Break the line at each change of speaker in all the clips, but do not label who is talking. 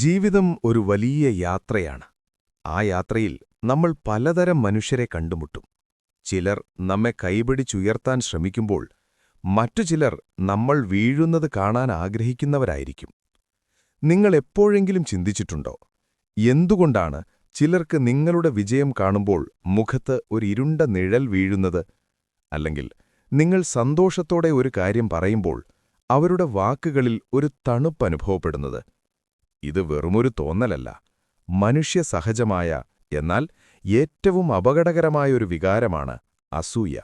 ജീവിതം ഒരു വലിയ യാത്രയാണ്. ആ യാത്രയിൽ നമ്മൾ പലതരം മനുഷ്യരെ കണ്ടുമുട്ടും. ചിലർ നമ്മെ കൈപിടിച്ചുയർത്താൻ ശ്രമിക്കുമ്പോൾ മറ്റു ചിലർ നമ്മൾ വീഴുന്നത് കാണാൻ ആഗ്രഹിക്കുന്നവരായിരിക്കും. നിങ്ങൾ എപ്പോഴെങ്കിലും ചിന്തിച്ചിട്ടുണ്ടോ? എന്തുകൊണ്ടാണ് ചിലർക്ക് നിങ്ങളുടെ വിജയം കാണുമ്പോൾ മുഖത്ത് ഒരു ഇരുണ്ട നിഴൽ വീഴുന്നത്? അല്ലെങ്കിൽ നിങ്ങൾ സന്തോഷത്തോടെ ഒരു കാര്യം പറയുമ്പോൾ അവരുടെ വാക്കുകളിൽ ഒരു തണുപ്പ് അനുഭവപ്പെടുന്നത്? ഇത് വെറുമൊരു തോന്നലല്ല. മനുഷ്യ സഹജമായ എന്നാൽ ഏറ്റവും അപകടകരമായ ഒരു വികാരമാണ് അസൂയ.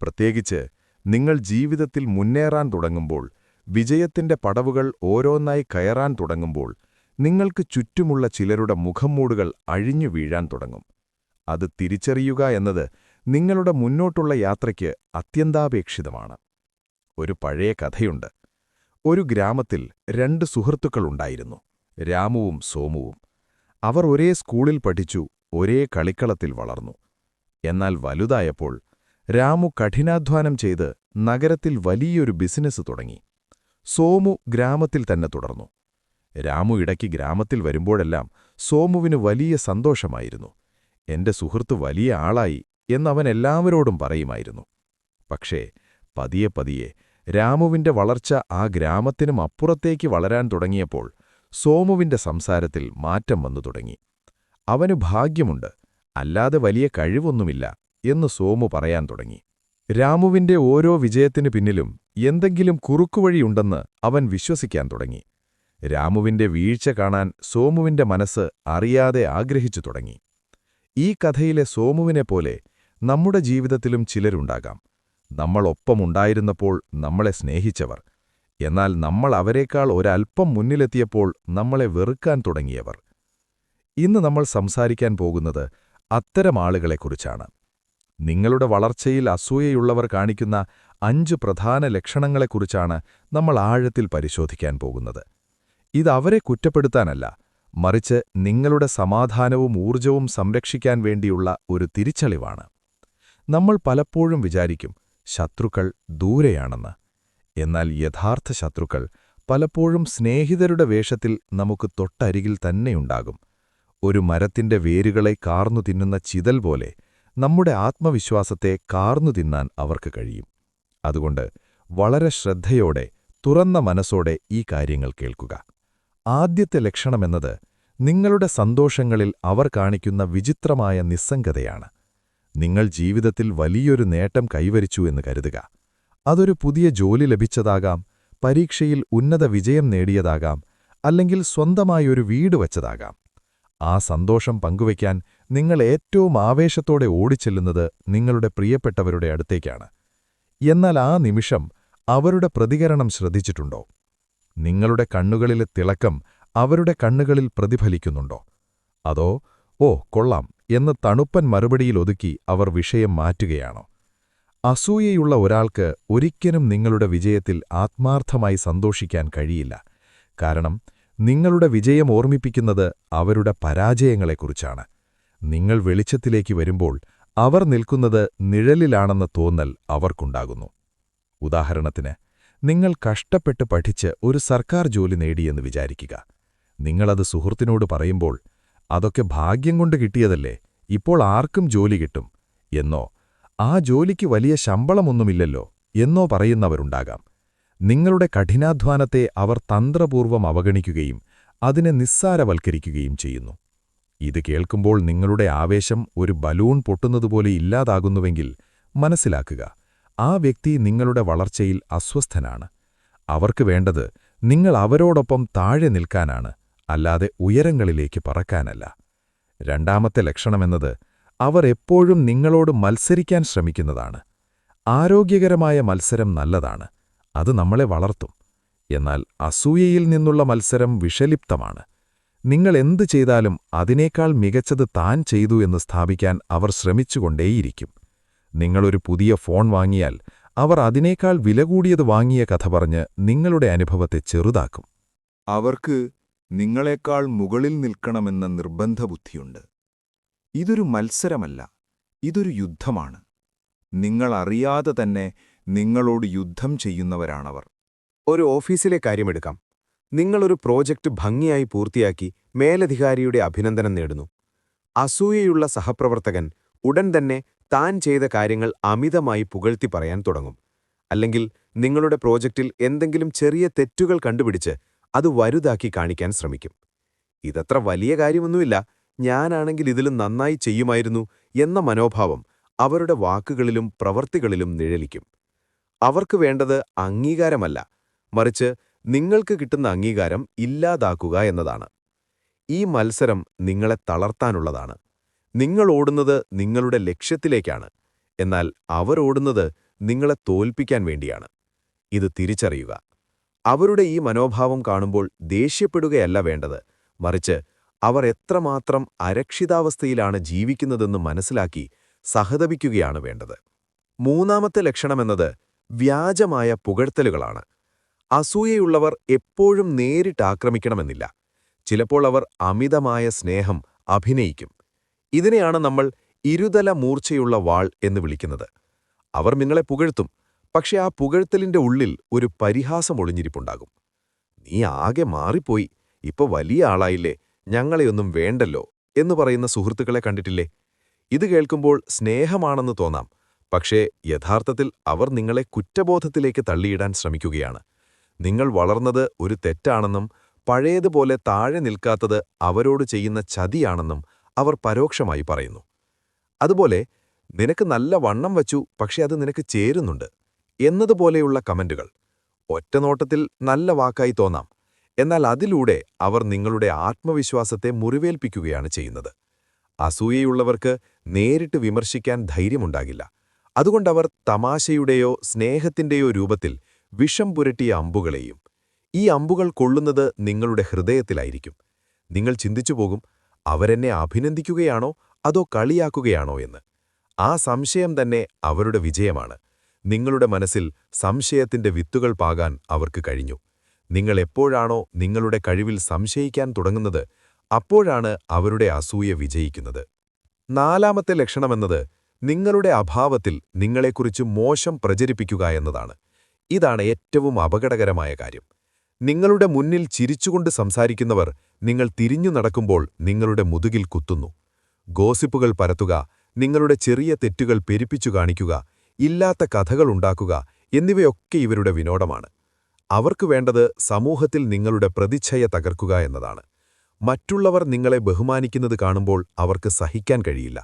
പ്രത്യേകിച്ച് നിങ്ങൾ ജീവിതത്തിൽ മുന്നേറാൻ തുടങ്ങുമ്പോൾ വിജയത്തിന്റെ പടവുകൾ ഓരോന്നായി കയറാൻ തുടങ്ങുമ്പോൾ നിങ്ങൾക്ക് ചുറ്റുമുള്ള ചിലരുടെ മുഖംമൂടുകൾ അഴിഞ്ഞു വീഴാൻ തുടങ്ങും. അത് തിരിച്ചറിയുക എന്നത് നിങ്ങളുടെ മുന്നോട്ടുള്ള യാത്രയ്ക്ക് അത്യന്താപേക്ഷിതമാണ്. ഒരു പഴയ കഥയുണ്ട്. ഒരു ഗ്രാമത്തിൽ രണ്ട് സുഹൃത്തുക്കളുണ്ടായിരുന്നു രാമുവും സോമുവും. അവർ ഒരേ സ്കൂളിൽ പഠിച്ചു ഒരേ കളിക്കളത്തിൽ വളർന്നു. എന്നാൽ വലുതായപ്പോൾ രാമു കഠിനാധ്വാനം ചെയ്ത് നഗരത്തിൽ വലിയൊരു ബിസിനസ് തുടങ്ങി. സോമു ഗ്രാമത്തിൽ തന്നെ തുടർന്നു. രാമു ഇടയ്ക്ക് ഗ്രാമത്തിൽ വരുമ്പോഴെല്ലാം സോമുവിന് വലിയ സന്തോഷമായിരുന്നു. എന്റെ സുഹൃത്ത് വലിയ ആളായി എന്നവൻ എല്ലാവരോടും പറയുമായിരുന്നു. പക്ഷേ പതിയെ പതിയെ രാമുവിന്റെ വളർച്ച ആ ഗ്രാമത്തിനും അപ്പുറത്തേക്ക് വളരാൻ തുടങ്ങിയപ്പോൾ സോമുവിന്റെ സംസാരത്തിൽ മാറ്റം വന്നു തുടങ്ങി. അവന് ഭാഗ്യമുണ്ട് അല്ലാതെ വലിയ കഴിവൊന്നുമില്ല എന്ന് സോമു പറയാൻ തുടങ്ങി. രാമുവിന്റെ ഓരോ വിജയത്തിനു പിന്നിലും എന്തെങ്കിലും കുറുക്കുവഴിയുണ്ടെന്ന് അവൻ വിശ്വസിക്കാൻ തുടങ്ങി. രാമുവിന്റെ വീഴ്ച കാണാൻ സോമുവിന്റെ മനസ്സ് അറിയാതെ ആഗ്രഹിച്ചു തുടങ്ങി. ഈ കഥയിലെ സോമുവിനെപ്പോലെ നമ്മുടെ ജീവിതത്തിലും ചിലരുണ്ടാകാം. നമ്മളൊപ്പമുണ്ടായിരുന്നപ്പോൾ നമ്മളെ സ്നേഹിച്ചവർ എന്നാൽ നമ്മൾ അവരെക്കാൾ ഒരൽപ്പം മുന്നിലെത്തിയപ്പോൾ നമ്മളെ വെറുക്കാൻ തുടങ്ങിയവർ. ഇന്ന് നമ്മൾ സംസാരിക്കാൻ പോകുന്നത് അത്തരം ആളുകളെക്കുറിച്ചാണ്. നിങ്ങളുടെ വളർച്ചയിൽ അസൂയയുള്ളവർ കാണിക്കുന്ന അഞ്ച് പ്രധാന ലക്ഷണങ്ങളെക്കുറിച്ചാണ് നമ്മൾ ആഴത്തിൽ പരിശോധിക്കാൻ പോകുന്നത്. ഇത് അവരെ കുറ്റപ്പെടുത്താനല്ല മറിച്ച് നിങ്ങളുടെ സമാധാനവും ഊർജവും സംരക്ഷിക്കാൻ വേണ്ടിയുള്ള ഒരു തിരിച്ചളിവാണ്. നമ്മൾ പലപ്പോഴും വിചാരിക്കും ശത്രുക്കൾ ദൂരെയാണെന്ന്. എന്നാൽ യഥാർത്ഥ ശത്രുക്കൾ പലപ്പോഴും സ്നേഹിതരുടെ വേഷത്തിൽ നമുക്ക് തൊട്ടരികിൽ തന്നെയുണ്ടാകും. ഒരു മരത്തിന്റെ വേരുകളെ കാർന്നു തിന്നുന്ന ചിതൽ പോലെ നമ്മുടെ ആത്മവിശ്വാസത്തെ കാർന്നു തിന്നാൻ അവർക്ക് കഴിയും. അതുകൊണ്ട് വളരെ ശ്രദ്ധയോടെ തുറന്ന മനസ്സോടെ ഈ കാര്യങ്ങൾ കേൾക്കുക. ആദ്യത്തെ ലക്ഷണമെന്നത് നിങ്ങളുടെ സന്തോഷങ്ങളിൽ അവർ കാണിക്കുന്ന വിചിത്രമായ നിസ്സംഗതയാണ്. നിങ്ങൾ ജീവിതത്തിൽ വലിയൊരു നേട്ടം കൈവരിച്ചു എന്ന് കരുതുക. അതൊരു പുതിയ ജോലി ലഭിച്ചതാകാം പരീക്ഷയിൽ ഉന്നത വിജയം നേടിയതാകാം അല്ലെങ്കിൽ സ്വന്തമായൊരു വീട് വച്ചതാകാം. ആ സന്തോഷം പങ്കുവയ്ക്കാൻ നിങ്ങൾ ഏറ്റവും ആവേശത്തോടെ ഓടിച്ചെല്ലുന്നത് നിങ്ങളുടെ പ്രിയപ്പെട്ടവരുടെ അടുത്തേക്കാണ്. എന്നാൽ ആ നിമിഷം അവരുടെ പ്രതികരണം ശ്രദ്ധിച്ചിട്ടുണ്ടോ? നിങ്ങളുടെ കണ്ണുകളിലെ തിളക്കം അവരുടെ കണ്ണുകളിൽ പ്രതിഫലിക്കുന്നുണ്ടോ? അതോ ഓ കൊള്ളാം എന്ന് തണുപ്പൻ മറുപടിയിൽ ഒതുക്കി അവർ വിഷയം മാറ്റുകയാണോ? അസൂയയുള്ള ഒരാൾക്ക് ഒരിക്കലും നിങ്ങളുടെ വിജയത്തിൽ ആത്മാർത്ഥമായി സന്തോഷിക്കാൻ കഴിയില്ല. കാരണം നിങ്ങളുടെ വിജയം ഓർമ്മിപ്പിക്കുന്നത് അവരുടെ പരാജയങ്ങളെക്കുറിച്ചാണ്. നിങ്ങൾ വെളിച്ചത്തിലേക്ക് വരുമ്പോൾ അവർ നിൽക്കുന്നത് നിഴലിലാണെന്ന തോന്നൽ അവർക്കുണ്ടാകുന്നു. ഉദാഹരണത്തിന് നിങ്ങൾ കഷ്ടപ്പെട്ട് പഠിച്ച് ഒരു സർക്കാർ ജോലി നേടിയെന്ന് വിചാരിക്കുക. നിങ്ങളത് സുഹൃത്തിനോട് പറയുമ്പോൾ അതൊക്കെ ഭാഗ്യം കൊണ്ട് കിട്ടിയതല്ലേ ഇപ്പോൾ ആർക്കും ജോലി കിട്ടും എന്നോ ആ ജോലിക്ക് വലിയ ശമ്പളമൊന്നുമില്ലല്ലോ എന്നോ പറയുന്നവരുണ്ടാകാം. നിങ്ങളുടെ കഠിനാധ്വാനത്തെ അവർ തന്ത്രപൂർവം അവഗണിക്കുകയും അതിനെ നിസ്സാരവൽക്കരിക്കുകയും ചെയ്യുന്നു. ഇത് കേൾക്കുമ്പോൾ നിങ്ങളുടെ ആവേശം ഒരു ബലൂൺ പൊട്ടുന്നതുപോലെ ഇല്ലാതാകുന്നുവെങ്കിൽ മനസ്സിലാക്കുക ആ വ്യക്തി നിങ്ങളുടെ വളർച്ചയിൽ അസ്വസ്ഥനാണ്. അവർക്ക് വേണ്ടത് നിങ്ങൾ അവരോടൊപ്പം താഴെ നിൽക്കാനാണ് അല്ലാതെ ഉയരങ്ങളിലേക്ക് പറക്കാനല്ല. രണ്ടാമത്തെ ലക്ഷണമെന്നത് അവർ എപ്പോഴും നിങ്ങളോട് മത്സരിക്കാൻ ശ്രമിക്കുന്നതാണ്. ആരോഗ്യകരമായ മത്സരം നല്ലതാണ്. അത് നമ്മളെ വളർത്തും. എന്നാൽ അസൂയയിൽ നിന്നുള്ള മത്സരം വിഷലിപ്തമാണ്. നിങ്ങൾ എന്തു ചെയ്താലും അതിനേക്കാൾ മികച്ചത് താൻ ചെയ്തു എന്ന് സ്ഥാപിക്കാൻ അവർ ശ്രമിച്ചുകൊണ്ടേയിരിക്കും. നിങ്ങളൊരു പുതിയ ഫോൺ വാങ്ങിയാൽ അവർ അതിനേക്കാൾ വില കൂടിയത് വാങ്ങിയ കഥ പറഞ്ഞ് നിങ്ങളുടെ അനുഭവത്തെ ചെറുതാക്കും.
അവർക്ക് നിങ്ങളെക്കാൾ മുകളിൽ നിൽക്കണമെന്ന നിർബന്ധബുദ്ധിയുണ്ട്. ഇതൊരു മത്സരമല്ല ഇതൊരു യുദ്ധമാണ്. നിങ്ങളറിയാതെ തന്നെ നിങ്ങളോട് യുദ്ധം ചെയ്യുന്നവരാണവർ.
ഒരു ഓഫീസിലെ കാര്യമെടുക്കാം. നിങ്ങളൊരു പ്രോജക്റ്റ് ഭംഗിയായി പൂർത്തിയാക്കി മേലധികാരിയുടെ അഭിനന്ദനം നേടുന്നു. അസൂയയുള്ള സഹപ്രവർത്തകൻ ഉടൻ തന്നെ താൻ ചെയ്ത കാര്യങ്ങൾ അമിതമായി പുകഴ്ത്തി പറയാൻ തുടങ്ങും. അല്ലെങ്കിൽ നിങ്ങളുടെ പ്രോജക്റ്റിൽ എന്തെങ്കിലും ചെറിയ തെറ്റുകൾ കണ്ടുപിടിച്ച് അത് വലുതാക്കി കാണിക്കാൻ ശ്രമിക്കും. ഇതത്ര വലിയ കാര്യമൊന്നുമില്ല. ഞാനാണെങ്കിൽ ഇതിലും നന്നായി ചെയ്യുമായിരുന്നു എന്ന മനോഭാവം അവരുടെ വാക്കുകളിലും പ്രവർത്തികളിലും നിഴലിക്കും. അവർക്ക് വേണ്ടത് അംഗീകാരമല്ല മറിച്ച് നിങ്ങൾക്ക് കിട്ടുന്ന അംഗീകാരം ഇല്ലാതാക്കുക എന്നതാണ്. ഈ മത്സരം നിങ്ങളെ തളർത്താനുള്ളതാണ്. നിങ്ങൾ ഓടുന്നത് നിങ്ങളുടെ ലക്ഷ്യത്തിലേക്കാണ് എന്നാൽ അവർ ഓടുന്നത് നിങ്ങളെ തോൽപ്പിക്കാൻ വേണ്ടിയാണ്. ഇത് തിരിച്ചറിയുക. അവരുടെ ഈ മനോഭാവം കാണുമ്പോൾ ദേഷ്യപ്പെടുകയല്ല വേണ്ടത് മറിച്ച് അവർ എത്രമാത്രം അരക്ഷിതാവസ്ഥയിലാണ് ജീവിക്കുന്നതെന്ന് മനസ്സിലാക്കി സഹതപിക്കുകയാണ് വേണ്ടത്. മൂന്നാമത്തെ ലക്ഷണമെന്നത് വ്യാജമായ പുകഴ്ത്തലുകളാണ്. അസൂയയുള്ളവർ എപ്പോഴും നേരിട്ട് ആക്രമിക്കണമെന്നില്ല. ചിലപ്പോൾ അവർ അമിതമായ സ്നേഹം അഭിനയിക്കും. ഇതിനെയാണ് നമ്മൾ ഇരുതല മൂർച്ചയുള്ള വാൾ എന്ന് വിളിക്കുന്നത്. അവർ നിങ്ങളെ പുകഴ്ത്തും പക്ഷെ ആ പുകഴ്ത്തലിന്റെ ഉള്ളിൽ ഒരു പരിഹാസം ഒളിഞ്ഞിരിപ്പുണ്ടാകും. നീ ആകെ മാറിപ്പോയി ഇപ്പൊ വലിയ ആളായില്ലേ? ഞങ്ങളെയൊന്നും വേണ്ടല്ലോ എന്ന് പറയുന്ന സുഹൃത്തുക്കളെ കണ്ടിട്ടില്ലേ? ഇത് കേൾക്കുമ്പോൾ സ്നേഹമാണെന്ന് തോന്നാം. പക്ഷേ യഥാർത്ഥത്തിൽ അവർ നിങ്ങളെ കുറ്റബോധത്തിലേക്ക് തള്ളിയിടാൻ ശ്രമിക്കുകയാണ്. നിങ്ങൾ വളർന്നത് ഒരു തെറ്റാണെന്നും പഴയതുപോലെ താഴെ നിൽക്കാത്തത് അവരോട് ചെയ്യുന്ന ചതിയാണെന്നും അവർ പരോക്ഷമായി പറയുന്നു. അതുപോലെ നിനക്ക് നല്ല വണ്ണം വച്ചു പക്ഷെ അത് നിനക്ക് ചേരുന്നുണ്ട്. എന്നതുപോലെയുള്ള കമന്റുകൾ ഒറ്റനോട്ടത്തിൽ നല്ല വാക്കായി തോന്നാം. എന്നാൽ അതിലൂടെ അവർ നിങ്ങളുടെ ആത്മവിശ്വാസത്തെ മുറിവേൽപ്പിക്കുകയാണ് ചെയ്യുന്നത്. അസൂയയുള്ളവർക്ക് നേരിട്ട് വിമർശിക്കാൻ ധൈര്യമുണ്ടാകില്ല. അതുകൊണ്ടവർ തമാശയുടെയോ സ്നേഹത്തിന്റെയോ രൂപത്തിൽ വിഷം പുരട്ടിയ അമ്പുകളെയും ഈ അമ്പുകൾ കൊള്ളുന്നത് നിങ്ങളുടെ ഹൃദയത്തിലായിരിക്കും. നിങ്ങൾ ചിന്തിച്ചുപോകും അവരെന്നെ അഭിനന്ദിക്കുകയാണോ അതോ കളിയാക്കുകയാണോ എന്ന്. ആ സംശയം തന്നെ അവരുടെ വിജയമാണ്. നിങ്ങളുടെ മനസ്സിൽ സംശയത്തിന്റെ വിത്തുകൾ പാകാൻ അവർക്ക് കഴിഞ്ഞു. നിങ്ങൾ എപ്പോഴാണോ നിങ്ങളുടെ കഴിവിൽ സംശയിക്കാൻ തുടങ്ങുന്നത് അപ്പോഴാണ് അവരുടെ അസൂയ വിജയിക്കുന്നത്. നാലാമത്തെ ലക്ഷണമെന്നത് നിങ്ങളുടെ അഭാവത്തിൽ നിങ്ങളെക്കുറിച്ച് മോശം പ്രചരിപ്പിക്കുക എന്നതാണ്. ഇതാണ് ഏറ്റവും അപകടകരമായ കാര്യം. നിങ്ങളുടെ മുന്നിൽ ചിരിച്ചുകൊണ്ട് സംസാരിക്കുന്നവർ നിങ്ങൾ തിരിഞ്ഞു നടക്കുമ്പോൾ നിങ്ങളുടെ മുതുകിൽ കുത്തുന്നു. ഗോസിപ്പുകൾ പരത്തുക നിങ്ങളുടെ ചെറിയ തെറ്റുകൾ പെരുപ്പിച്ചു കാണിക്കുക ഇല്ലാത്ത കഥകളുണ്ടാക്കുക എന്നിവയൊക്കെ ഇവരുടെ വിനോദമാണ്. അവർക്ക് വേണ്ടത് സമൂഹത്തിൽ നിങ്ങളുടെ പ്രതിച്ഛയ തകർക്കുക എന്നതാണ്. മറ്റുള്ളവർ നിങ്ങളെ ബഹുമാനിക്കുന്നത് കാണുമ്പോൾ അവർക്ക് സഹിക്കാൻ കഴിയില്ല.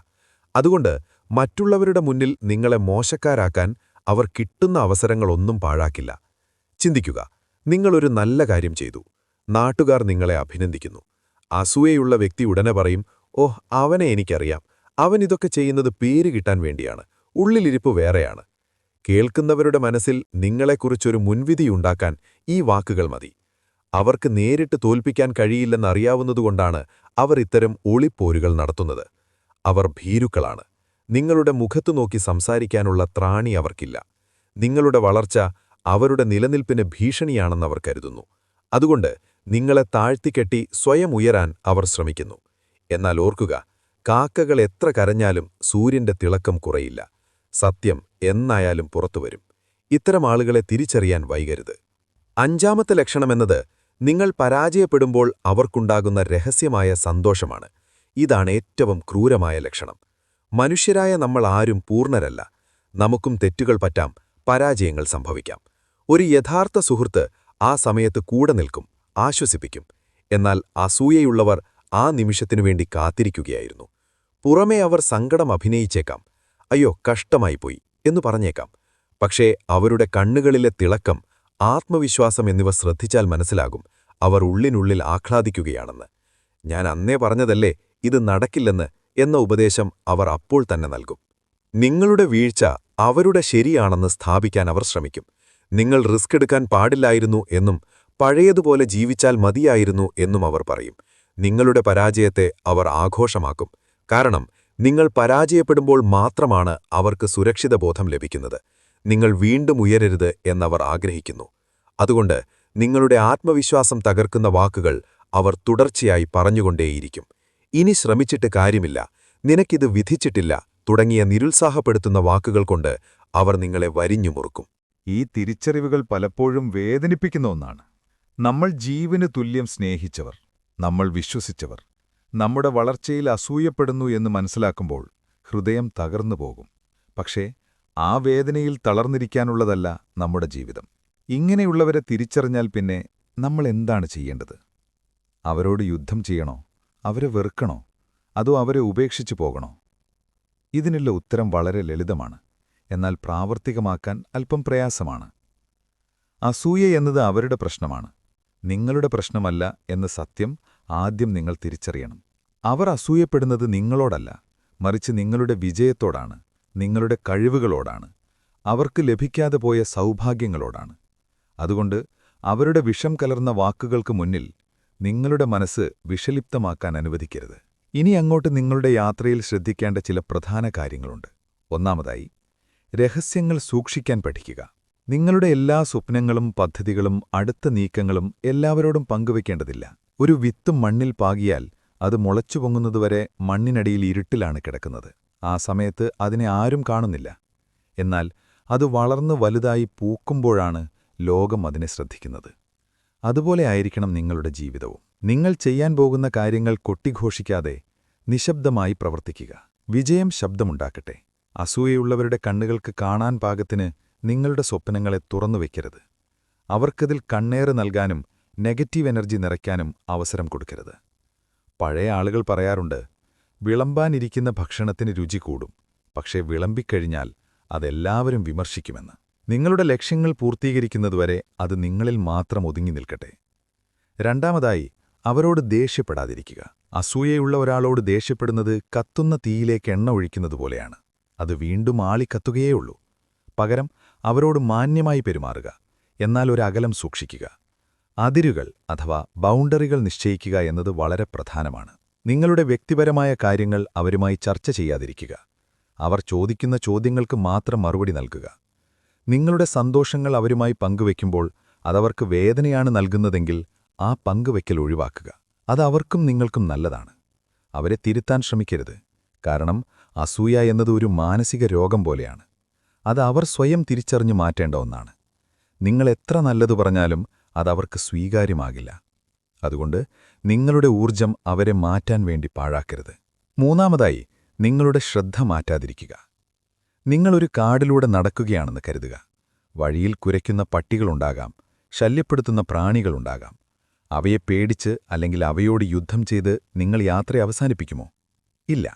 അതുകൊണ്ട് മറ്റുള്ളവരുടെ മുന്നിൽ നിങ്ങളെ മോശക്കാരാക്കാൻ അവർ കിട്ടുന്ന അവസരങ്ങളൊന്നും പാഴാക്കില്ല. ചിന്തിക്കുക നിങ്ങളൊരു നല്ല കാര്യം ചെയ്തു. നാട്ടുകാർ നിങ്ങളെ അഭിനന്ദിക്കുന്നു. അസൂയയുള്ള വ്യക്തി ഉടനെ പറയും ഓഹ് അവനെ എനിക്കറിയാം. അവൻ ഇതൊക്കെ ചെയ്യുന്നത് പേര് കിട്ടാൻ വേണ്ടിയാണ്. ഉള്ളിലിരിപ്പ് വേറെയാണ്. കേൾക്കുന്നവരുടെ മനസ്സിൽ നിങ്ങളെക്കുറിച്ചൊരു മുൻവിധിയുണ്ടാക്കാൻ ഈ വാക്കുകൾ മതി. അവർക്ക് നേരിട്ട് തോൽപ്പിക്കാൻ കഴിയില്ലെന്നറിയാവുന്നതുകൊണ്ടാണ് അവർ ഇത്തരം ഒളിപ്പോരുകൾ നടത്തുന്നത്. അവർ ഭീരുക്കളാണ്. നിങ്ങളുടെ മുഖത്തു നോക്കി സംസാരിക്കാനുള്ള ത്രാണി അവർക്കില്ല. നിങ്ങളുടെ വളർച്ച അവരുടെ നിലനിൽപ്പിന് ഭീഷണിയാണെന്നവർ കരുതുന്നു. അതുകൊണ്ട് നിങ്ങളെ താഴ്ത്തിക്കെട്ടി സ്വയം ഉയരാൻ അവർ ശ്രമിക്കുന്നു. എന്നാൽ ഓർക്കുക കാക്കകൾ എത്ര കരഞ്ഞാലും സൂര്യന്റെ തിളക്കം കുറയില്ല. സത്യം എന്നായാലും പുറത്തുവരും ഇത്തരം ആളുകളെ തിരിച്ചറിയാൻ വൈകരുത്. അഞ്ചാമത്തെ ലക്ഷണമെന്നത് നിങ്ങൾ പരാജയപ്പെടുമ്പോൾ അവർക്കുണ്ടാകുന്ന രഹസ്യമായ സന്തോഷമാണ്. ഇതാണ് ഏറ്റവും ക്രൂരമായ ലക്ഷണം. മനുഷ്യരായ നമ്മൾ ആരും പൂർണരല്ല. നമുക്കും തെറ്റുകൾ പറ്റാം. പരാജയങ്ങൾ സംഭവിക്കാം. ഒരു യഥാർത്ഥ സുഹൃത്ത് ആ സമയത്ത് കൂടെ നിൽക്കും ആശ്വസിപ്പിക്കും. എന്നാൽ അസൂയയുള്ളവർ ആ നിമിഷത്തിനു വേണ്ടി കാത്തിരിക്കുകയായിരുന്നു. പുറമേ അവർ സങ്കടം അഭിനയിച്ചേക്കാം. അയ്യോ കഷ്ടമായിപ്പോയി. എന്നു പറഞ്ഞേക്കാം. പക്ഷേ അവരുടെ കണ്ണുകളിലെ തിളക്കം ആത്മവിശ്വാസം എന്നിവ ശ്രദ്ധിച്ചാൽ മനസ്സിലാകും. അവർ ഉള്ളിനുള്ളിൽ ആഹ്ലാദിക്കുകയാണെന്ന്. ഞാൻ അന്നേ പറഞ്ഞതല്ലേ ഇത് നടക്കില്ലെന്ന് എന്ന ഉപദേശം അവർ അപ്പോൾ തന്നെ നൽകും. നിങ്ങളുടെ വീഴ്ച അവരുടെ ശരിയാണെന്ന് സ്ഥാപിക്കാൻ അവർ ശ്രമിക്കും. നിങ്ങൾ റിസ്ക് എടുക്കാൻ പാടില്ലായിരുന്നു എന്നും പഴയതുപോലെ ജീവിച്ചാൽ മതിയായിരുന്നു എന്നും അവർ പറയും. നിങ്ങളുടെ പരാജയത്തെ അവർ ആഘോഷമാക്കും. കാരണം നിങ്ങൾ പരാജയപ്പെടുമ്പോൾ മാത്രമാണ് അവർക്ക് സുരക്ഷിത ബോധം ലഭിക്കുന്നത്. നിങ്ങൾ വീണ്ടും ഉയരരുത് എന്നവർ ആഗ്രഹിക്കുന്നു. അതുകൊണ്ട് നിങ്ങളുടെ ആത്മവിശ്വാസം തകർക്കുന്ന വാക്കുകൾ അവർ തുടർച്ചയായി പറഞ്ഞുകൊണ്ടേയിരിക്കും. ഇനി ശ്രമിച്ചിട്ട് കാര്യമില്ല. നിനക്കിത് വിധിച്ചിട്ടില്ല. തുടങ്ങിയ നിരുത്സാഹപ്പെടുത്തുന്ന വാക്കുകൾ കൊണ്ട് അവർ നിങ്ങളെ വരിഞ്ഞു മുറുക്കും
ഈ തിരിച്ചറിവുകൾ പലപ്പോഴും വേദനിപ്പിക്കുന്ന ഒന്നാണ്. നമ്മൾ ജീവന് തുല്യം സ്നേഹിച്ചവർ നമ്മൾ വിശ്വസിച്ചവർ നമ്മുടെ വളർച്ചയിൽ അസൂയപ്പെടുന്നു എന്ന് മനസ്സിലാക്കുമ്പോൾ ഹൃദയം തകർന്നു പോകും. പക്ഷേ ആ വേദനയിൽ തളർന്നിരിക്കാനുള്ളതല്ല നമ്മുടെ ജീവിതം. ഇങ്ങനെയുള്ളവരെ തിരിച്ചറിഞ്ഞാൽ പിന്നെ നമ്മൾ എന്താണ് ചെയ്യേണ്ടത്? അവരോട് യുദ്ധം ചെയ്യണോ? അവരെ വെറുക്കണോ? അതോ അവരെ ഉപേക്ഷിച്ചു പോകണോ? ഇതിനുള്ള ഉത്തരം വളരെ ലളിതമാണ്. എന്നാൽ പ്രാവർത്തികമാക്കാൻ അല്പം പ്രയാസമാണ്. അസൂയ എന്നത് അവരുടെ പ്രശ്നമാണ്. നിങ്ങളുടെ പ്രശ്നമല്ല എന്ന സത്യം ആദ്യം നിങ്ങൾ തിരിച്ചറിയണം. അവർ അസൂയപ്പെടുന്നത് നിങ്ങളോടല്ല മറിച്ച് നിങ്ങളുടെ വിജയത്തോടാണ് നിങ്ങളുടെ കഴിവുകളോടാണ് അവർക്ക് ലഭിക്കാതെ പോയ സൗഭാഗ്യങ്ങളോടാണ്. അതുകൊണ്ട് അവരുടെ വിഷം കലർന്ന വാക്കുകൾക്ക് മുന്നിൽ നിങ്ങളുടെ മനസ്സ് വിഷലിപ്തമാക്കാൻ അനുവദിക്കരുത്. ഇനി അങ്ങോട്ട് നിങ്ങളുടെ യാത്രയിൽ ശ്രദ്ധിക്കേണ്ട ചില പ്രധാന കാര്യങ്ങളുണ്ട്. ഒന്നാമതായി രഹസ്യങ്ങൾ സൂക്ഷിക്കാൻ പഠിക്കുക. നിങ്ങളുടെ എല്ലാ സ്വപ്നങ്ങളും പദ്ധതികളും അടുത്ത നീക്കങ്ങളും എല്ലാവരോടും പങ്കുവെക്കേണ്ടതില്ല. ഒരു വിത്ത് മണ്ണിൽ പാകിയാൽ അത് മുളച്ചു പൊങ്ങുന്നതുവരെ മണ്ണിനടിയിൽ ഇരുട്ടിലാണ് കിടക്കുന്നത്. ആ സമയത്ത് അതിനെ ആരും കാണുന്നില്ല. എന്നാൽ അത് വളർന്നു വലുതായി പൂക്കുമ്പോഴാണ് ലോകം അതിനെ ശ്രദ്ധിക്കുന്നത്. അതുപോലെ ആയിരിക്കണം നിങ്ങളുടെ ജീവിതവും. നിങ്ങൾ ചെയ്യാൻ പോകുന്ന കാര്യങ്ങൾ കൊട്ടിഘോഷിക്കാതെ നിശബ്ദമായി പ്രവർത്തിക്കുക. വിജയം ശബ്ദമുണ്ടാക്കട്ടെ. അസൂയയുള്ളവരുടെ കണ്ണുകൾക്ക് കാണാൻ പാകത്തിന് നിങ്ങളുടെ സ്വപ്നങ്ങളെ തുറന്നുവെക്കരുത് അവർക്കതിൽ കണ്ണേറ് നൽകാനും നെഗറ്റീവ് എനർജി നിറയ്ക്കാനും അവസരം കൊടുക്കരുത്. പഴയ ആളുകൾ പറയാറുണ്ട് വിളമ്പാനിരിക്കുന്ന ഭക്ഷണത്തിന് രുചി കൂടും പക്ഷേ വിളമ്പിക്കഴിഞ്ഞാൽ അതെല്ലാവരും വിമർശിക്കുമെന്ന്. നിങ്ങളുടെ ലക്ഷ്യങ്ങൾ പൂർത്തീകരിക്കുന്നതുവരെ അത് നിങ്ങളിൽ മാത്രം ഒതുങ്ങി നിൽക്കട്ടെ. രണ്ടാമതായി അവരോട് ദേഷ്യപ്പെടാതിരിക്കുക. അസൂയയുള്ള ഒരാളോട് ദേഷ്യപ്പെടുന്നത് കത്തുന്ന തീയിലേക്ക് എണ്ണ ഒഴിക്കുന്നതുപോലെയാണ്. അത് വീണ്ടും ആളിക്കത്തുകയേയുള്ളൂ. പകരം അവരോട് മാന്യമായി പെരുമാറുക എന്നാൽ ഒരു അകലം സൂക്ഷിക്കുക. അതിരുകൾ അഥവാ ബൗണ്ടറികൾ നിശ്ചയിക്കുക എന്നത് വളരെ പ്രധാനമാണ്. നിങ്ങളുടെ വ്യക്തിപരമായ കാര്യങ്ങൾ അവരുമായി ചർച്ച ചെയ്യാതിരിക്കുക. അവർ ചോദിക്കുന്ന ചോദ്യങ്ങൾക്ക് മാത്രം മറുപടി നൽകുക. നിങ്ങളുടെ സന്തോഷങ്ങൾ അവരുമായി പങ്കുവെക്കുമ്പോൾ അതവർക്ക് വേദനയാണ് നൽകുന്നതെങ്കിൽ ആ പങ്കുവെക്കൽ ഒഴിവാക്കുക. അത് അവർക്കും നിങ്ങൾക്കും നല്ലതാണ്. അവരെ തിരുത്താൻ ശ്രമിക്കരുത്. കാരണം അസൂയ എന്നത് ഒരു മാനസിക രോഗം പോലെയാണ്. അത് അവർ സ്വയം തിരിച്ചറിഞ്ഞു മാറ്റേണ്ട ഒന്നാണ്. നിങ്ങൾ എത്ര നല്ലതു പറഞ്ഞാലും അതവർക്ക് സ്വീകാര്യമാകില്ല. അതുകൊണ്ട് നിങ്ങളുടെ ഊർജം അവരെ മാറ്റാൻ വേണ്ടി പാഴാക്കരുത്. മൂന്നാമതായി നിങ്ങളുടെ ശ്രദ്ധ മാറ്റാതിരിക്കുക. നിങ്ങളൊരു കാടിലൂടെ നടക്കുകയാണെന്ന് കരുതുക. വഴിയിൽ കുരയ്ക്കുന്ന പട്ടികളുണ്ടാകാം ശല്യപ്പെടുത്തുന്ന പ്രാണികളുണ്ടാകാം. അവയെ പേടിച്ച് അല്ലെങ്കിൽ അവയോട് യുദ്ധം ചെയ്ത് നിങ്ങൾ യാത്ര അവസാനിപ്പിക്കുമോ? ഇല്ല.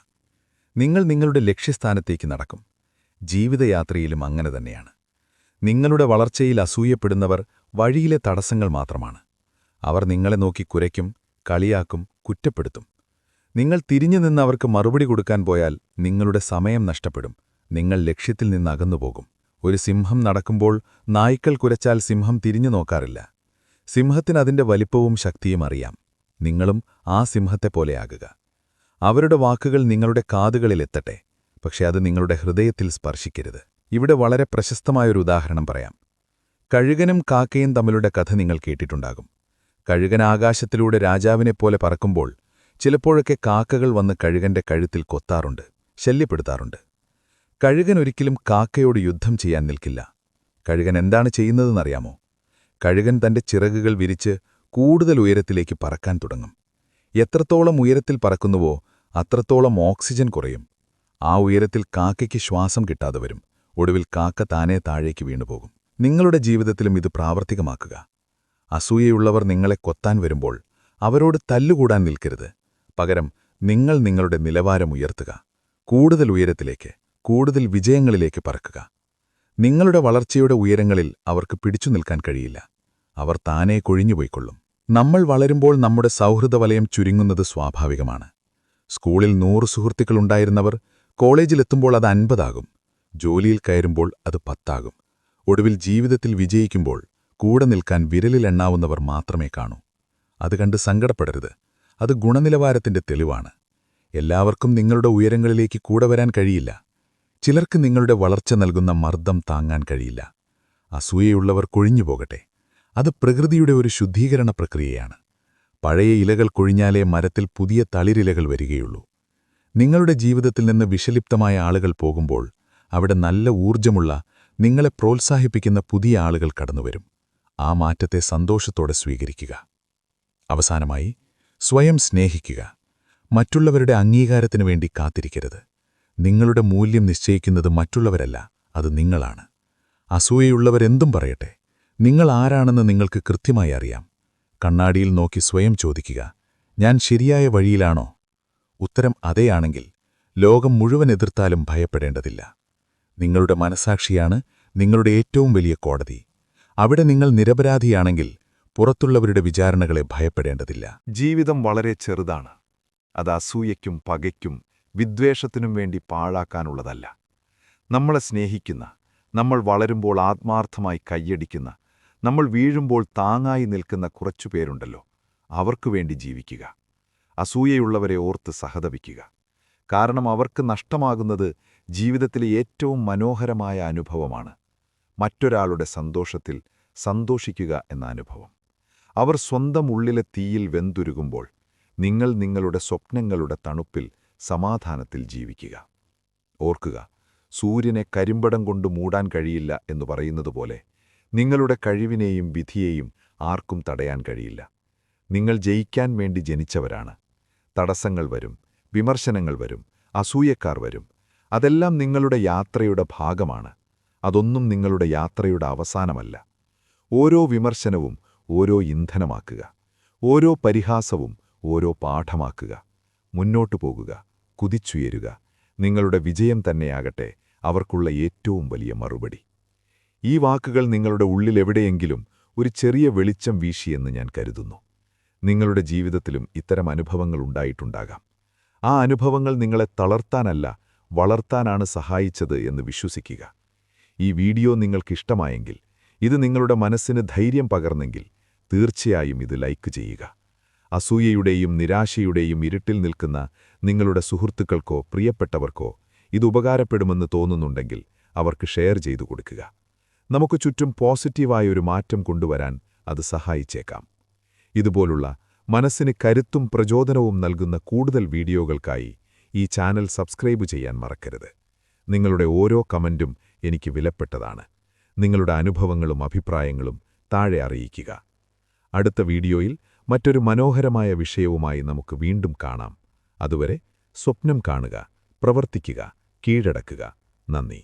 നിങ്ങൾ നിങ്ങളുടെ ലക്ഷ്യസ്ഥാനത്തേക്ക് നടക്കും. ജീവിതയാത്രയിലും അങ്ങനെ തന്നെയാണ്. നിങ്ങളുടെ വളർച്ചയിൽ അസൂയപ്പെടുന്നവർ വഴിയിലെ തടസ്സങ്ങൾ മാത്രമാണ്. അവർ നിങ്ങളെ നോക്കി കുരയ്ക്കും കളിയാക്കും കുറ്റപ്പെടുത്തും. നിങ്ങൾ തിരിഞ്ഞു നിന്ന് അവർക്ക് മറുപടി കൊടുക്കാൻ പോയാൽ നിങ്ങളുടെ സമയം നഷ്ടപ്പെടും. നിങ്ങൾ ലക്ഷ്യത്തിൽ നിന്ന് അകന്നുപോകും ഒരു സിംഹം നടക്കുമ്പോൾ നായ്ക്കൾ കുരച്ചാൽ സിംഹം തിരിഞ്ഞു നോക്കാറില്ല. സിംഹത്തിന് അതിന്റെ വലിപ്പവും ശക്തിയും അറിയാം. നിങ്ങളും ആ സിംഹത്തെപ്പോലെയാകുക അവരുടെ വാക്കുകൾ നിങ്ങളുടെ കാതുകളിലെത്തട്ടെ പക്ഷെ അത് നിങ്ങളുടെ ഹൃദയത്തിൽ സ്പർശിക്കരുത്. ഇവിടെ വളരെ പ്രശസ്തമായൊരു ഉദാഹരണം പറയാം. കഴുകനും കാക്കയും തമ്മിലുള്ള കഥ നിങ്ങൾ കേട്ടിട്ടുണ്ടാകും. കഴുകൻ ആകാശത്തിലൂടെ രാജാവിനെപ്പോലെ പറക്കുമ്പോൾ ചിലപ്പോഴൊക്കെ കാക്കകൾ വന്ന് കഴുകന്റെ കഴുത്തിൽ കൊത്താറുണ്ട് ശല്യപ്പെടുത്താറുണ്ട്. കഴുകൻ ഒരിക്കലും കാക്കയോട് യുദ്ധം ചെയ്യാൻ നിൽക്കില്ല. കഴുകൻ എന്താണ് ചെയ്യുന്നതെന്നറിയാമോ? കഴുകൻ തന്റെ ചിറകുകൾ വിരിച്ച് കൂടുതൽ ഉയരത്തിലേക്ക് പറക്കാൻ തുടങ്ങും. എത്രത്തോളം ഉയരത്തിൽ പറക്കുന്നുവോ അത്രത്തോളം ഓക്സിജൻ കുറയും. ആ ഉയരത്തിൽ കാക്കയ്ക്ക് ശ്വാസം കിട്ടാതെ വരും. ഒടുവിൽ കാക്ക താനെ താഴേക്ക് വീണുപോകും. നിങ്ങളുടെ ജീവിതത്തിലും ഇത് പ്രാവർത്തികമാക്കുക. അസൂയയുള്ളവർ നിങ്ങളെ കൊത്താൻ വരുമ്പോൾ അവരോട് തല്ലുകൂടാൻ നിൽക്കരുത്. പകരം നിങ്ങൾ നിങ്ങളുടെ നിലവാരം ഉയർത്തുക. കൂടുതൽ ഉയരത്തിലേക്ക് കൂടുതൽ വിജയങ്ങളിലേക്ക് പറക്കുക. നിങ്ങളുടെ വളർച്ചയുടെ ഉയരങ്ങളിൽ അവർക്ക് പിടിച്ചു നിൽക്കാൻ കഴിയില്ല. അവർ താനെ കൊഴിഞ്ഞുപോയിക്കൊള്ളും നമ്മൾ വളരുമ്പോൾ നമ്മുടെ സൗഹൃദ വലയം ചുരുങ്ങുന്നത് സ്വാഭാവികമാണ്. സ്കൂളിൽ നൂറ് സുഹൃത്തുക്കളുണ്ടായിരുന്നവർ കോളേജിലെത്തുമ്പോൾ അത് അൻപതാകും. ജോലിയിൽ കയറുമ്പോൾ അത് പത്താകും. ഒടുവിൽ ജീവിതത്തിൽ വിജയിക്കുമ്പോൾ കൂടെ നിൽക്കാൻ വിരലിലെണ്ണാവുന്നവർ മാത്രമേ കാണൂ. അത് കണ്ട് സങ്കടപ്പെടരുത്. അത് ഗുണനിലവാരത്തിന്റെ തെളിവാണ്. എല്ലാവർക്കും നിങ്ങളുടെ ഉയരങ്ങളിലേക്ക് കൂടെ വരാൻ കഴിയില്ല. ചിലർക്ക് നിങ്ങളുടെ വളർച്ച നൽകുന്ന മർദ്ദം താങ്ങാൻ കഴിയില്ല. അസൂയയുള്ളവർ കൊഴിഞ്ഞുപോകട്ടെ അത് പ്രകൃതിയുടെ ഒരു ശുദ്ധീകരണ പ്രക്രിയയാണ്. പഴയ ഇലകൾ കൊഴിഞ്ഞാലേ മരത്തിൽ പുതിയ തളിരിലകൾ വരികയുള്ളൂ. നിങ്ങളുടെ ജീവിതത്തിൽ നിന്ന് വിഷലിപ്തമായ ആളുകൾ പോകുമ്പോൾ അവിടെ നല്ല ഊർജമുള്ള നിങ്ങളെ പ്രോത്സാഹിപ്പിക്കുന്ന പുതിയ ആളുകൾ കടന്നുവരും.
ആ മാറ്റത്തെ സന്തോഷത്തോടെ സ്വീകരിക്കുക. അവസാനമായി സ്വയം സ്നേഹിക്കുക. മറ്റുള്ളവരുടെ അംഗീകാരത്തിനു വേണ്ടി കാത്തിരിക്കരുത്. നിങ്ങളുടെ മൂല്യം നിശ്ചയിക്കുന്നത് മറ്റുള്ളവരല്ല അത് നിങ്ങളാണ്. അസൂയയുള്ളവരെന്തും പറയട്ടെ. നിങ്ങൾ ആരാണെന്ന് നിങ്ങൾക്ക് കൃത്യമായി അറിയാം. കണ്ണാടിയിൽ നോക്കി സ്വയം ചോദിക്കുക ഞാൻ ശരിയായ വഴിയിലാണോ? ഉത്തരം അതേയാണെങ്കിൽ ലോകം മുഴുവൻ എതിർത്താലും ഭയപ്പെടേണ്ടതില്ല. നിങ്ങളുടെ മനസാക്ഷിയാണ് നിങ്ങളുടെ ഏറ്റവും വലിയ കോടതി. അവിടെ നിങ്ങൾ നിരപരാധിയാണെങ്കിൽ പുറത്തുള്ളവരുടെ വിചാരണകളെ ഭയപ്പെടേണ്ടതില്ല.
ജീവിതം വളരെ ചെറുതാണ്. അത് അസൂയയ്ക്കും പകയ്ക്കും വിദ്വേഷത്തിനും വേണ്ടി പാഴാക്കാനുള്ളതല്ല. നമ്മളെ സ്നേഹിക്കുന്ന നമ്മൾ വളരുമ്പോൾ ആത്മാർത്ഥമായി കൈയടിക്കുന്ന നമ്മൾ വീഴുമ്പോൾ താങ്ങായി നിൽക്കുന്ന കുറച്ചുപേരുണ്ടല്ലോ. അവർക്കു വേണ്ടി ജീവിക്കുക. അസൂയയുള്ളവരെ ഓർത്ത് സഹതപിക്കുക. കാരണം അവർക്ക് നഷ്ടമാകുന്നത് ജീവിതത്തിലെ ഏറ്റവും മനോഹരമായ അനുഭവമാണ്. മറ്റൊരാളുടെ സന്തോഷത്തിൽ സന്തോഷിക്കുക എന്ന അനുഭവം. അവർ സ്വന്തം ഉള്ളിലെ തീയിൽ വെന്തുരുകുമ്പോൾ നിങ്ങൾ നിങ്ങളുടെ സ്വപ്നങ്ങളുടെ തണുപ്പിൽ സമാധാനത്തിൽ ജീവിക്കുക. ഓർക്കുക സൂര്യനെ കരിമ്പടം കൊണ്ട് മൂടാൻ കഴിയില്ല എന്ന് പറയുന്നതുപോലെ നിങ്ങളുടെ കഴിവിനെയും വിധിയെയും ആർക്കും തടയാൻ കഴിയില്ല. നിങ്ങൾ ജയിക്കാൻ വേണ്ടി ജനിച്ചവരാണ്. തടസ്സങ്ങൾ വരും വിമർശനങ്ങൾ വരും അസൂയക്കാർ വരും. അതെല്ലാം നിങ്ങളുടെ യാത്രയുടെ ഭാഗമാണ്. അതൊന്നും നിങ്ങളുടെ യാത്രയുടെ അവസാനമല്ല. ഓരോ വിമർശനവും ഓരോ ഇന്ധനമാക്കുക. ഓരോ പരിഹാസവും ഓരോ പാഠമാക്കുക. മുന്നോട്ടു പോകുക കുതിച്ചുയരുക. നിങ്ങളുടെ വിജയം തന്നെയാകട്ടെ അവർക്കുള്ള ഏറ്റവും വലിയ മറുപടി. ഈ വാക്കുകൾ നിങ്ങളുടെ ഉള്ളിലെവിടെയെങ്കിലും ഒരു ചെറിയ വെളിച്ചം വീശിയെന്ന് ഞാൻ കരുതുന്നു. നിങ്ങളുടെ ജീവിതത്തിലും ഇത്തരം അനുഭവങ്ങൾ ഉണ്ടായിട്ടുണ്ടാകാം. ആ അനുഭവങ്ങൾ നിങ്ങളെ തളർത്താനല്ല വളർത്താനാണ് സഹായിച്ചത് എന്ന് വിശ്വസിക്കുക. ഈ വീഡിയോ നിങ്ങൾക്കിഷ്ടമായെങ്കിൽ ഇത് നിങ്ങളുടെ മനസ്സിന് ധൈര്യം പകർന്നെങ്കിൽ തീർച്ചയായും ഇത് ലൈക്ക് ചെയ്യുക. അസൂയയുടെയും നിരാശയുടെയും ഇരുട്ടിൽ നിൽക്കുന്ന നിങ്ങളുടെ സുഹൃത്തുക്കൾക്കോ പ്രിയപ്പെട്ടവർക്കോ ഇത് ഉപകാരപ്പെടുമെന്ന് തോന്നുന്നുണ്ടെങ്കിൽ അവർക്ക് ഷെയർ ചെയ്തു കൊടുക്കുക. നമുക്ക് ചുറ്റും പോസിറ്റീവായ ഒരു മാറ്റം കൊണ്ടുവരാൻ അത് സഹായിച്ചേക്കാം. ഇതുപോലുള്ള മനസ്സിന് കരുത്തും പ്രചോദനവും നൽകുന്ന കൂടുതൽ വീഡിയോകൾക്കായി ഈ ചാനൽ സബ്സ്ക്രൈബ് ചെയ്യാൻ മറക്കരുത്. നിങ്ങളുടെ ഓരോ കമന്റും എനിക്ക് വിലപ്പെട്ടതാണ്. നിങ്ങളുടെ അനുഭവങ്ങളും അഭിപ്രായങ്ങളും താഴെ അറിയിക്കുക. അടുത്ത വീഡിയോയിൽ മറ്റൊരു മനോഹരമായ വിഷയവുമായി നമുക്ക് വീണ്ടും കാണാം. അതുവരെ സ്വപ്നം കാണുക പ്രവർത്തിക്കുക കീഴടക്കുക. നന്ദി.